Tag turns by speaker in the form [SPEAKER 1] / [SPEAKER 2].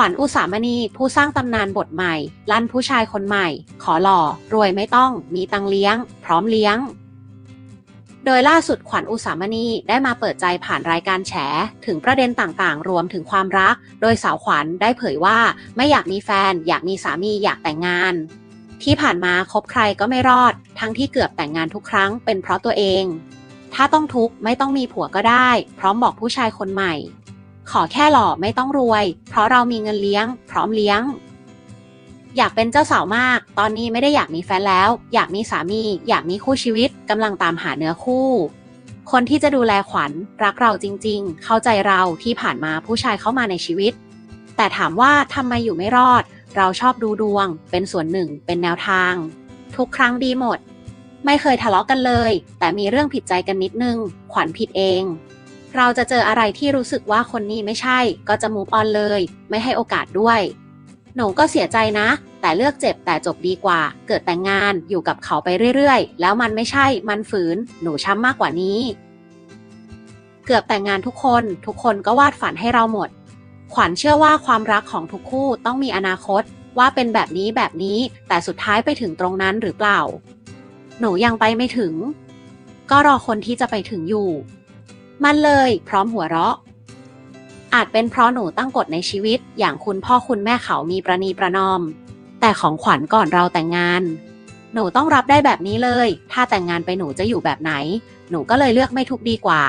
[SPEAKER 1] ขวัญอุสามณีผู้สร้างตำนานบทใหม่ ลั่นผู้ชายคนใหม่ ขอหล่อ รวยไม่ต้อง มีตังเลี้ยง พร้อมเลี้ยง โดยล่าสุดขวัญอุสามณีได้มาเปิดใจผ่านรายการแฉ ถึงประเด็นต่างๆ รวมถึงความรัก โดยสาวขวัญได้เผยว่า ไม่อยากมีแฟน อยากมีสามีอยากแต่งงาน ที่ผ่านมาคบใครก็ไม่รอด ทั้งที่เกือบแต่งงานทุกครั้งเป็นเพราะตัวเอง ถ้าต้องทุกข์ไม่ต้องมีผัวก็ได้ พร้อมบอกผู้ชายคนใหม่ ขอแค่หล่อไม่ต้องรวย เพราะเรามีเงินเลี้ยง พร้อมเลี้ยง อยากเป็นเจ้าสาวมาก ตอนนี้ไม่ได้อยากมีแฟนแล้ว อยากมีสามี อยากมีคู่ชีวิตกำลังตามหาเนื้อคู่ คนที่จะดูแลขวัญรักเราจริง ๆ เข้าใจเราที่ผ่านมาผู้ชายเข้ามาในชีวิต แต่ถามว่าทำไมอยู่ไม่รอด เราชอบดูดวง เป็นส่วนหนึ่ง เป็นแนวทาง ทุกครั้งดีหมด ไม่เคยทะเลาะกันเลย แต่มีเรื่องผิดใจกันนิดนึง ขวัญผิดเอง เราจะเจออะไรที่รู้สึกว่าคนนี้ไม่ใช่ ก็จะมูฟออนเลย ไม่ให้โอกาสด้วย หนูก็เสียใจนะ แต่เลือกเจ็บแต่จบดีกว่า เกิดแต่งงานอยู่กับเขาไปเรื่อยๆ แล้วมันไม่ใช่ มันฝืน หนูช้ำมากกว่านี้ เกือบแต่งงานทุกคน ทุกคนก็วาดฝันให้เราหมด ขวัญเชื่อว่าความรักของทุกคู่ต้องมีอนาคต ว่าเป็นแบบนี้แบบนี้ แต่สุดท้ายไปถึงตรงนั้นหรือเปล่า หนูยังไปไม่ถึง ก็รอคนที่จะไปถึงอยู่ มันเลยพร้อมหัวเราะ อาจเป็นเพราะหนูตั้งกฎในชีวิต อย่างคุณพ่อคุณแม่เขามีประนีประนอม แต่ของขวัญก่อนเราแต่งงาน หนูต้องรับได้แบบนี้เลย ถ้าแต่งงานไปหนูจะอยู่แบบไหน หนูก็เลยเลือกไม่ทุกดีกว่า